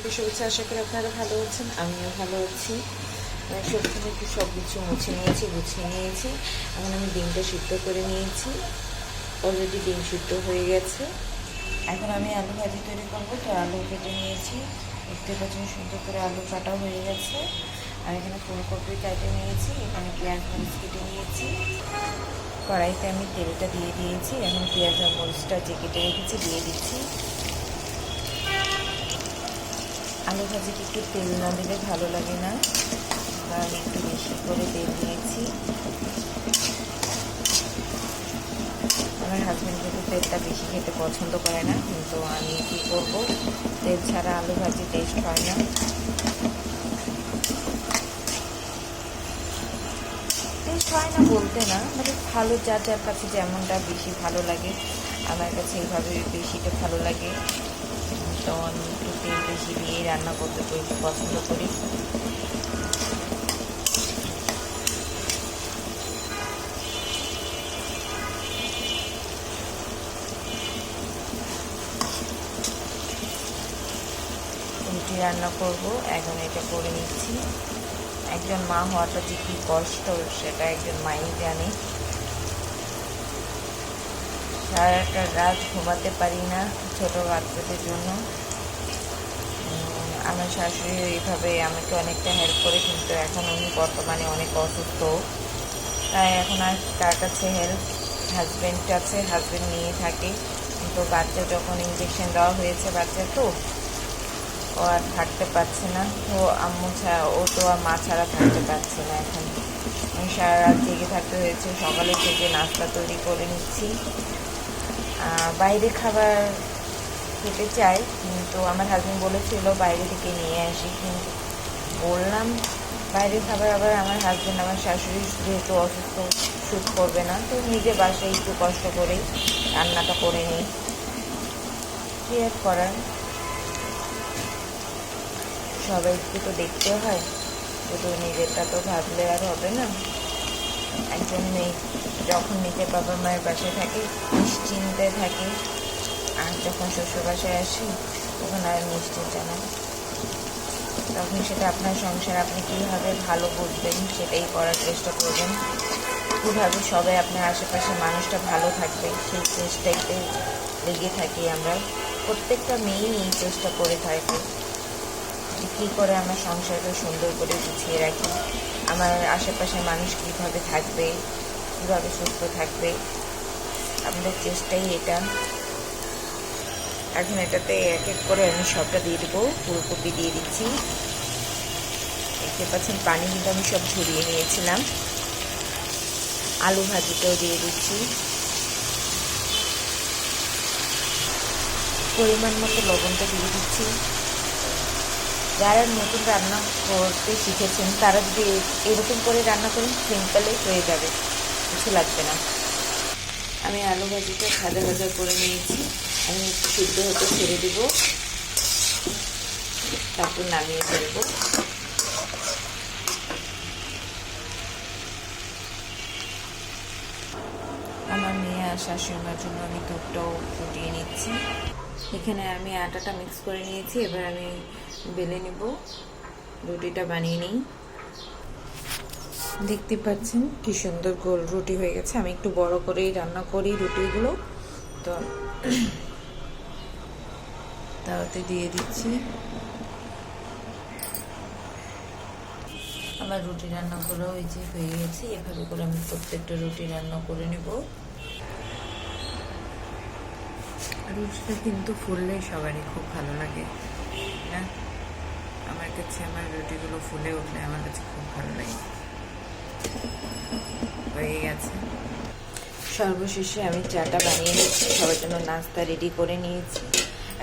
সবাইকে শুভেচ্ছা আশা করি আপনারা ভালো আছেন, আমিও ভালো আছি। সবসময় একটু সব কিছু মুছে নিয়েছি, গুছিয়ে নিয়েছি। এখন আমি ডিমটা সিদ্ধ করে নিয়েছি। অলরেডি ডিম সিদ্ধ হয়ে গেছে। এখন আমি আলু ভাজি তৈরি করব, তো আলু কেটে নিয়েছি। দেখতে পাচ্ছেন সুন্দর করে আলু কাটা হয়ে গেছে। আর এখানে ফুলকপি কেটে নিয়েছি, এখানে পেঁয়াজ মরিচ কেটে নিয়েছি। কড়াইতে আমি তেলটা দিয়ে দিয়েছি, এখন পেঁয়াজ আর মরিচটা যে কেটে রেখেছি, দিয়ে দিচ্ছি। আলু ভাজিতে একটু তেল না দিলে ভালো লাগে না। আমি একটু বেশি করে তেল দিয়েছি। আমার হাজব্যান্ড কিন্তু তেলটা বেশি খেতে পছন্দ করে না, কিন্তু আমি কী করব? তেল ছাড়া আলু ভাজি টেস্ট হয় না। টেস্ট হয় না বলতে না মানে ভালো যার যার কাছে যেমনটা বেশি ভালো লাগে, আমার কাছে এইভাবে বেশিটা ভালো লাগে। তো আমি একটু বেশি দিয়ে রান্না করতে বেশি পছন্দ করি। রুটি রান্না করব, এখন এটা করে নিচ্ছি। একজন মা হওয়াটা যে কী কষ্ট, সেটা একজন মাই জানে। সারাটা রাত ঘুমাতে পারি না ছোটো বাচ্চাদের জন্য। আমার শাশুড়ি এইভাবে আমাকে অনেকটা হেল্প করে, কিন্তু এখন উনি বর্তমানে অনেক অসুস্থ। তাই এখন আর তার কাছে হেল্প হাজব্যান্ড আছে হাজব্যান্ড নিয়ে থাকে। কিন্তু বাচ্চা যখন ইঞ্জেকশন দেওয়া হয়েছে বাচ্চা তো ও আর থাকতে পারছে না। তো আম্মু ছাড়া ও তো আর মা ছাড়া থাকতে পারছে না এখন। আমি সারা রাত জেগে থাকতে হয়েছে, সকালে থেকে নাস্তা তৈরি করে নিচ্ছি। বাইরে খাবার খেতে চাই, কিন্তু আমার হাজব্যান্ড বলেছিল বাইরে থেকে নিয়ে আসি, কিন্তু বললাম বাইরের খাবার, আবার আমার হাজব্যান্ড আমার শাশুড়ি যেহেতু অসুস্থ শ্যুট করবে না, তো নিজে বাসায় একটু কষ্ট করেই রান্নাটা করে নিই। কী আর করার? সবাইকে তো দেখতে হয়, শুধু নিজেরটা তো ভাবলে আর হবে না। একজন মেয়ে যখন নিজের বাবা মায়ের বাসায় থাকে, নিশ্চিন্তে থাকে। আর যখন শ্বশুর বাসায় আসি, তখন আর নিশ্চিন্তে না। তখন সেটা আপনার সংসার, আপনি কীভাবে ভালো বুঝবেন সেটাই করার চেষ্টা করবেন। কীভাবে সবাই আপনার আশেপাশে মানুষটা ভালো থাকবে, সেই চেষ্টাইতে লেগে থাকি আমরা। প্রত্যেকটা মেয়েই এই চেষ্টা করে থাকে কী করে আমরা সংসারটা সুন্দর করে গুছিয়ে রাখি। আমার আশেপাশের মানুষ কীভাবে থাকবে, কীভাবে সুস্থ থাকবে? আমাদের চেষ্টাই এটা। এখন এটাতে এক এক করে আমি সবটা দিয়ে দেবো ফুলকপি দিয়ে দিচ্ছি। দেখতে পাচ্ছেন, পানি কিন্তু আমি সব ঝরিয়ে নিয়েছিলাম। আলু ভাজিটাও দিয়ে দিচ্ছি। পরিমাণ মতো লবণটা দিয়ে দিচ্ছি। যারা নতুন রান্না করতে শিখেছেন, তারা যদি এরকম করে রান্না করেন সিম্পলে হয়ে যাবে। কিছু লাগবে না। আমি আলু ভাজিটা ভাজা ভাজা করে নিয়েছি। আমি সিদ্ধ হতে ছেড়ে দিব। তারপর নামিয়ে ফেলব। আমার মেয়ে আর শাশুড়িমার জন্য আমি দুধটাও ফুটিয়ে নিচ্ছি। এখানে আমি আটাটা মিক্স করে নিয়েছি। এবার আমি বেলে নেব। রুটিটা বানিয়ে নিই। দেখতে পাচ্ছেন কি সুন্দর গোল রুটি হয়ে গেছে। আমি একটু বড় করেই রান্না করি রুটিগুলো। তো তাওয়াতে দিয়ে দিচ্ছি। আমার রুটি রান্নাগুলো ওই যে হয়ে গেছে। এভাবে করে আমি প্রত্যেকটা রুটি রান্না করে নেব। রুটিটা কিন্তু ফুললে সবারই খুব ভালো লাগে, না? কাছে আমার রুটিগুলো ফুলে উঠলে আমার কাছে খুব ভালো লাগে। হয়ে গেছে সর্বশেষে আমি চাটা বানিয়ে নিচ্ছি, সবার জন্য নাস্তা রেডি করে নিয়েছি।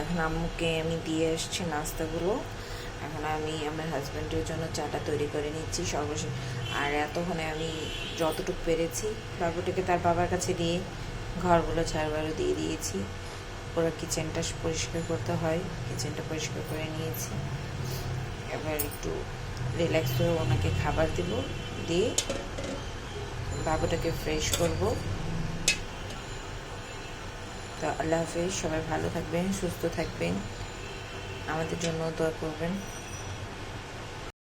এখন আম্মুকে আমি দিয়ে এসছি নাস্তাগুলো। এখন আমি আমার হাজব্যান্ডের জন্য চাটা তৈরি করে নিচ্ছি সর্বশেষ আর এতক্ষণে আমি যতটুকু পেরেছি, বাবুটাকে তার বাবার কাছে দিয়ে ঘরগুলো ঝাড়বাড়ু দিয়ে দিয়েছি। পুরো কিচেনটা পরিষ্কার করতে হয় কিচেনটা পরিষ্কার করে নিয়েছি। এবার একটু রিল্যাক্স হয়ে ওনাকে খাবার দেব, দিয়ে বাবুটাকে ফ্রেশ করব। তো আল্লাহ হাফিজ, সবাই ভালো থাকবেন, সুস্থ থাকবেন। আমাদের জন্য দোয়া করবেন।